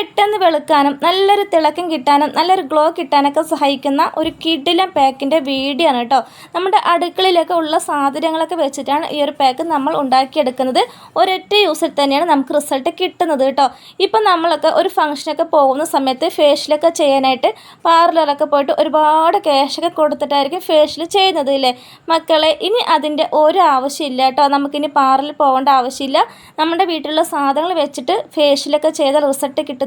പെട്ടെന്ന് വെളുക്കാനും നല്ലൊരു തിളക്കം കിട്ടാനും നല്ലൊരു ഗ്ലോ കിട്ടാനൊക്കെ സഹായിക്കുന്ന ഒരു കിഡിലം പാക്കിന്റെ വീഡിയോ ആണ് കേട്ടോ. നമ്മുടെ അടുക്കളയിലൊക്കെ ഉള്ള സാധനങ്ങളൊക്കെ വെച്ചിട്ടാണ് ഈ ഒരു പാക്ക് നമ്മൾ ഉണ്ടാക്കിയെടുക്കുന്നത്. ഒരൊറ്റ യൂസിൽ തന്നെയാണ് നമുക്ക് റിസൾട്ട് കിട്ടുന്നത് കേട്ടോ. ഇപ്പം നമ്മളൊക്കെ ഒരു ഫംഗ്ഷനൊക്കെ പോകുന്ന സമയത്ത് ഫേഷ്യലൊക്കെ ചെയ്യാനായിട്ട് പാർലറൊക്കെ പോയിട്ട് ഒരുപാട് ക്യാഷൊക്കെ കൊടുത്തിട്ടായിരിക്കും ഫേഷ്യൽ ചെയ്യുന്നത് ഇല്ലേ? മക്കളെ ഇനി അതിന്റെ ഒരു ആവശ്യമില്ല കേട്ടോ. നമുക്കിനി പാർലറിൽ പോകേണ്ട ആവശ്യമില്ല. നമ്മുടെ വീട്ടിലുള്ള സാധനങ്ങൾ വെച്ചിട്ട് ഫേഷ്യലൊക്കെ ചെയ്താൽ റിസൾട്ട് കിട്ടുന്ന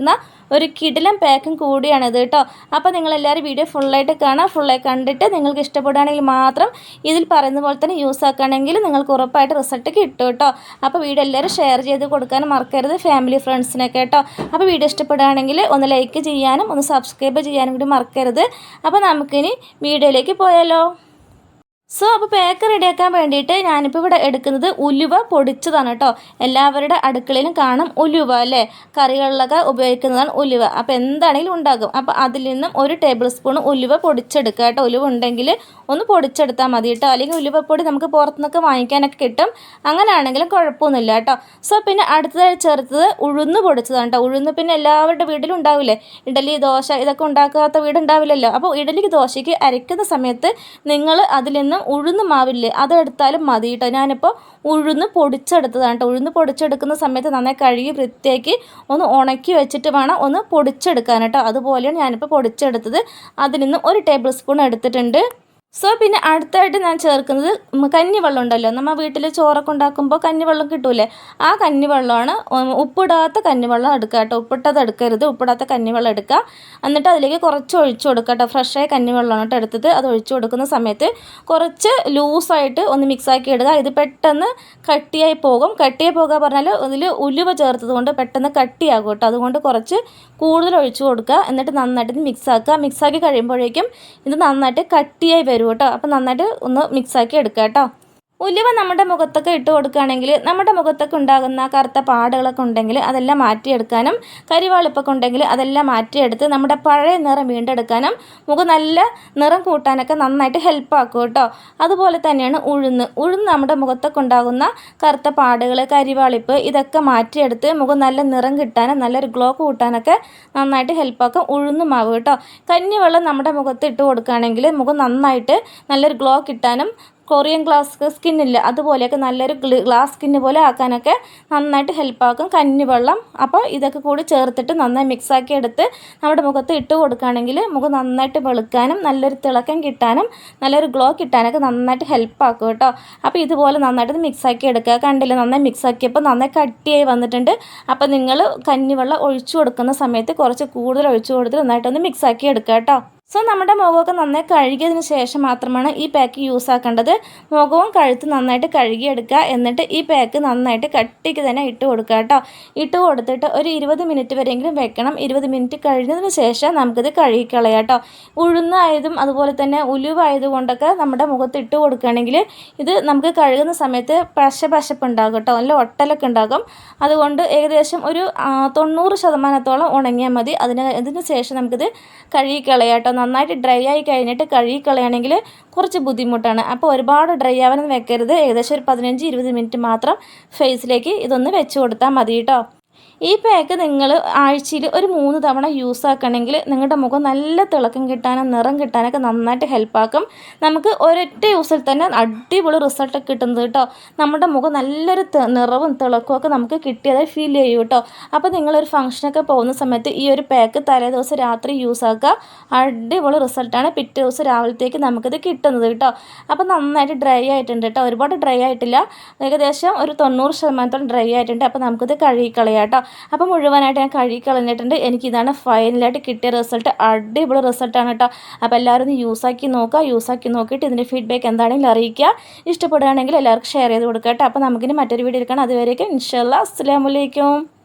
ഒരു കിടിലം പാക്കും കൂടിയാണിത് കേട്ടോ. അപ്പോൾ നിങ്ങളെല്ലാവരും വീഡിയോ ഫുള്ളായിട്ട് കാണാം. ഫുള്ളായി കണ്ടിട്ട് നിങ്ങൾക്ക് ഇഷ്ടപ്പെടുകയാണെങ്കിൽ മാത്രം ഇതിൽ പറയുന്ന പോലെ തന്നെ യൂസ് ആക്കുകയാണെങ്കിൽ നിങ്ങൾക്ക് ഉറപ്പായിട്ട് റിസൾട്ട് കിട്ടും കേട്ടോ. അപ്പോൾ വീഡിയോ എല്ലാവരും ഷെയർ ചെയ്ത് കൊടുക്കാനും മറക്കരുത് ഫാമിലി ഫ്രണ്ട്സിനൊക്കെ കേട്ടോ. അപ്പോൾ വീഡിയോ ഇഷ്ടപ്പെടുകയാണെങ്കിൽ ഒന്ന് ലൈക്ക് ചെയ്യാനും ഒന്ന് സബ്സ്ക്രൈബ് ചെയ്യാനും കൂടി മറക്കരുത്. അപ്പോൾ നമുക്കിനി വീഡിയോയിലേക്ക് പോയാലോ? സോ അപ്പോൾ പേക്ക് റെഡിയാക്കാൻ വേണ്ടിയിട്ട് ഞാനിപ്പോൾ ഇവിടെ എടുക്കുന്നത് ഉലുവ പൊടിച്ചതാണ് കേട്ടോ എല്ലാവരുടെ അടുക്കളയിലും കാണും ഉലുവ അല്ലേ? കറികളിലൊക്കെ ഉപയോഗിക്കുന്നതാണ് ഉലുവ. അപ്പോൾ എന്താണെങ്കിലും ഉണ്ടാകും. അപ്പോൾ അതിൽ നിന്നും ഒരു ടേബിൾ സ്പൂൺ ഉലുവ പൊടിച്ചെടുക്കുക കേട്ടോ ഉലുവ ഉണ്ടെങ്കിൽ ഒന്ന് പൊടിച്ചെടുത്താൽ മതി കേട്ടോ അല്ലെങ്കിൽ ഉലുവപ്പൊടി നമുക്ക് പുറത്തുനിന്നൊക്കെ വാങ്ങിക്കാനൊക്കെ കിട്ടും. അങ്ങനെയാണെങ്കിലും കുഴപ്പമൊന്നുമില്ല കേട്ടോ സോ പിന്നെ അടുത്തതായി ചേർത്തത് ഉഴുന്ന് പൊടിച്ചതാണ് കേട്ടോ ഉഴുന്ന് പിന്നെ എല്ലാവരുടെ വീട്ടിലും ഉണ്ടാവില്ലേ? ഇഡലി ദോശ ഇതൊക്കെ ഉണ്ടാക്കാത്ത വീടുണ്ടാവില്ലല്ലോ. അപ്പോൾ ഇഡലിക്ക് ദോശയ്ക്ക് അരയ്ക്കുന്ന സമയത്ത് നിങ്ങൾ അതിൽ നിന്നും ഉഴുന്ന് മാവില്ലേ അതെടുത്താലും മതി കേട്ടോ ഞാനിപ്പോൾ ഉഴുന്ന് പൊടിച്ചെടുത്തതാണ് കേട്ടോ ഉഴുന്ന് പൊടിച്ചെടുക്കുന്ന സമയത്ത് നന്നായി കഴുകി വൃത്തിയാക്കി ഒന്ന് ഉണക്കി വെച്ചിട്ട് വേണം ഒന്ന് പൊടിച്ചെടുക്കാൻ കേട്ടോ അതുപോലെയാണ് ഞാനിപ്പോൾ പൊടിച്ചെടുത്തത്. അതിൽ നിന്ന് ഒരു ടേബിൾ സ്പൂൺ എടുത്തിട്ടുണ്ട്. സോ പിന്നെ അടുത്തായിട്ട് ഞാൻ ചേർക്കുന്നത് കഞ്ഞിവെള്ളം ഉണ്ടല്ലോ. നമ്മൾ വീട്ടിൽ ചോറൊക്കെ ഉണ്ടാക്കുമ്പോൾ കഞ്ഞിവെള്ളം കിട്ടൂലേ? ആ കഞ്ഞിവെള്ളമാണ് ഉപ്പിടാത്ത കഞ്ഞിവെള്ളം എടുക്കുക കേട്ടോ. ഉപ്പിട്ടത് എടുക്കരുത്. ഉപ്പിടാത്ത കഞ്ഞിവെള്ളം എടുക്കുക എന്നിട്ട് അതിലേക്ക് കുറച്ച് ഒഴിച്ചു കൊടുക്കുക കേട്ടോ. ഫ്രഷായ കഞ്ഞിവെള്ളമാണ് കേട്ടോ എടുത്തത്. അത് ഒഴിച്ചു കൊടുക്കുന്ന സമയത്ത് കുറച്ച് ലൂസായിട്ട് ഒന്ന് മിക്സാക്കി ഇടുക. ഇത് പെട്ടെന്ന് കട്ടിയായി പോകും. കട്ടിയായി പോകുക പറഞ്ഞാൽ ഇതിൽ ഉലുവ ചേർത്തത് കൊണ്ട് പെട്ടെന്ന് കട്ടിയാകും കേട്ടോ. അതുകൊണ്ട് കുറച്ച് കൂടുതൽ ഒഴിച്ചു കൊടുക്കുക. എന്നിട്ട് നന്നായിട്ട് ഇത് മിക്സ് ആക്കുക. മിക്സാക്കി കഴിയുമ്പോഴേക്കും ഇത് നന്നായിട്ട് കട്ടിയായി വരും. കേട്ടോ അപ്പോൾ നന്നായിട്ട് ഒന്ന് മിക്സാക്കി എടുക്കുക കേട്ടോ ഉലുവ നമ്മുടെ മുഖത്തൊക്കെ ഇട്ട് കൊടുക്കുകയാണെങ്കിൽ നമ്മുടെ മുഖത്തൊക്കെ ഉണ്ടാകുന്ന കറുത്ത പാടുകളൊക്കെ ഉണ്ടെങ്കിൽ അതെല്ലാം മാറ്റിയെടുക്കാനും കരിവാളിപ്പൊക്കെ ഉണ്ടെങ്കിൽ അതെല്ലാം മാറ്റിയെടുത്ത് നമ്മുടെ പഴയ നിറം വീണ്ടെടുക്കാനും മുഖം നല്ല നിറം കൂട്ടാനൊക്കെ നന്നായിട്ട് ഹെൽപ്പാക്കും കേട്ടോ. അതുപോലെ തന്നെയാണ് ഉഴുന്ന്. ഉഴുന്ന് നമ്മുടെ മുഖത്തൊക്കെ ഉണ്ടാകുന്ന കറുത്ത പാടുകൾ കരിവാളിപ്പ് ഇതൊക്കെ മാറ്റിയെടുത്ത് മുഖം നല്ല നിറം കിട്ടാനും നല്ലൊരു ഗ്ലോ കൂട്ടാനൊക്കെ നന്നായിട്ട് ഹെൽപ്പാക്കും ഉഴുന്ന് മാവ് കേട്ടോ. കഞ്ഞിവെള്ളം നമ്മുടെ മുഖത്ത് ഇട്ട് കൊടുക്കുകയാണെങ്കിൽ മുഖം നന്നായിട്ട് നല്ലൊരു ഗ്ലോ കിട്ടാനും കൊറിയൻ ഗ്ലാസ് സ്കിന്നില്ല അതുപോലെയൊക്കെ നല്ലൊരു ഗ്ലാസ് സ്കിന്ന് പോലെ ആക്കാനൊക്കെ നന്നായിട്ട് ഹെൽപ്പാക്കും കഞ്ഞിവെള്ളം അപ്പോൾ ഇതൊക്കെ കൂടി ചേർത്തിട്ട് നന്നായി മിക്സാക്കി എടുത്ത് നമ്മുടെ മുഖത്ത് ഇട്ട് കൊടുക്കുകയാണെങ്കിൽ മുഖം നന്നായിട്ട് വെളുക്കാനും നല്ലൊരു തിളക്കം കിട്ടാനും നല്ലൊരു ഗ്ലോ കിട്ടാനൊക്കെ നന്നായിട്ട് ഹെൽപ്പാക്കും കേട്ടോ. അപ്പോൾ ഇതുപോലെ നന്നായിട്ട് മിക്സാക്കി എടുക്കുക. കണ്ടില്ല? നന്നായി മിക്സാക്കിയപ്പോൾ നന്നായി കട്ടിയായി വന്നിട്ടുണ്ട്. അപ്പോൾ നിങ്ങൾ കഞ്ഞിവെള്ളം ഒഴിച്ചു കൊടുക്കുന്ന സമയത്ത് കുറച്ച് കൂടുതൽ ഒഴിച്ചു കൊടുത്ത് നന്നായിട്ടൊന്ന് മിക്സാക്കി എടുക്കുക കേട്ടോ. സോ നമ്മുടെ മുഖമൊക്കെ നന്നായി കഴുകിയതിന് ശേഷം മാത്രമാണ് ഈ പാക്ക് യൂസ് ആക്കേണ്ടത്. മുഖവും കഴുത്ത് നന്നായിട്ട് കഴുകിയെടുക്കുക. എന്നിട്ട് ഈ പാക്ക് നന്നായിട്ട് കട്ടിക്ക് തന്നെ ഇട്ട് കൊടുക്കുക കേട്ടോ. ഇട്ട് കൊടുത്തിട്ട് ഒരു ഇരുപത് മിനിറ്റ് വരെയെങ്കിലും വെക്കണം. ഇരുപത് മിനിറ്റ് കഴിഞ്ഞതിന് ശേഷം നമുക്കിത് കഴുകിക്കളയാം കേട്ടോ. ഉഴുന്നായതും അതുപോലെ തന്നെ ഉലുവായതുകൊണ്ടൊക്കെ നമ്മുടെ മുഖത്ത് ഇട്ട് കൊടുക്കുകയാണെങ്കിൽ ഇത് നമുക്ക് കഴുകുന്ന സമയത്ത് പശ പശപ്പുണ്ടാകും കേട്ടോ. നല്ല ഒട്ടലൊക്കെ ഉണ്ടാകും. അതുകൊണ്ട് ഏകദേശം ഒരു തൊണ്ണൂറ് ശതമാനത്തോളം ഉണങ്ങിയാൽ മതി. അതിന് അതിന് ശേഷം നമുക്കിത് കഴുകിക്കളയാം കേട്ടോ. നന്നായിട്ട് ഡ്രൈ ആയി കഴിഞ്ഞിട്ട് കഴുകിക്കളയാണെങ്കിൽ കുറച്ച് ബുദ്ധിമുട്ടാണ്. അപ്പോൾ ഒരുപാട് ഡ്രൈ ആവാനൊന്നും വെക്കരുത്. ഏകദേശം ഒരു പതിനഞ്ച് ഇരുപത് മിനിറ്റ് മാത്രം ഫേസിലേക്ക് ഇതൊന്ന് വെച്ച് കൊടുത്താൽ മതി കേട്ടോ. ഈ പാക്ക് നിങ്ങൾ ആഴ്ചയിൽ ഒരു മൂന്ന് തവണ യൂസ് ആക്കണമെങ്കിൽ നിങ്ങളുടെ മുഖം നല്ല തിളക്കം കിട്ടാനും നിറം കിട്ടാനൊക്കെ നന്നായിട്ട് ഹെൽപ്പാക്കും നമുക്ക് ഒരൊറ്റ യൂസിൽ തന്നെ അടിപൊളി റിസൾട്ട് കിട്ടുന്നത് കേട്ടോ. നമ്മുടെ മുഖം നല്ലൊരു നിറവും തിളക്കവും ഒക്കെ നമുക്ക് കിട്ടിയതായി ഫീൽ ചെയ്യും കേട്ടോ. അപ്പോൾ നിങ്ങളൊരു ഫംഗ്ഷനൊക്കെ പോകുന്ന സമയത്ത് ഈ ഒരു പാക്ക് തലേ ദിവസം രാത്രി യൂസ് ആക്കുക. അടിപൊളി റിസൾട്ടാണ് പിറ്റേ ദിവസം രാവിലത്തേക്ക് നമുക്കിത് കിട്ടുന്നത് കേട്ടോ. അപ്പോൾ നന്നായിട്ട് ഡ്രൈ ആയിട്ടുണ്ട് കേട്ടോ. ഒരുപാട് ഡ്രൈ ആയിട്ടില്ല. ഏകദേശം ഒരു തൊണ്ണൂറ് ശതമാനത്തോളം ഡ്രൈ ആയിട്ടുണ്ട്. അപ്പോൾ നമുക്കിത് കഴുകിക്കളയാം കേട്ടോ. അപ്പോൾ മുഴുവനായിട്ട് ഞാൻ കഴുകി കളഞ്ഞിട്ടുണ്ട്. എനിക്കിതാണ് ഫൈനലായിട്ട് കിട്ടിയ റിസൾട്ട് അടിപൊളി റിസൾട്ടാണ് കേട്ടോ അപ്പോൾ എല്ലാവരും ഒന്ന് യൂസാക്കി നോക്കുക. യൂസാക്കി നോക്കിയിട്ട് ഇതിന്റെ ഫീഡ്ബാക്ക് എന്താണെങ്കിലും അറിയിക്കുക. ഇഷ്ടപ്പെടുകയാണെങ്കിൽ എല്ലാവർക്കും ഷെയർ ചെയ്ത് കൊടുക്കുക കേട്ടോ അപ്പോൾ നമുക്കിനി മറ്റൊരു വീഡിയോ എടുക്കണം അതുവരേക്കും അസ്സാം അസ്സലാമലൈക്കും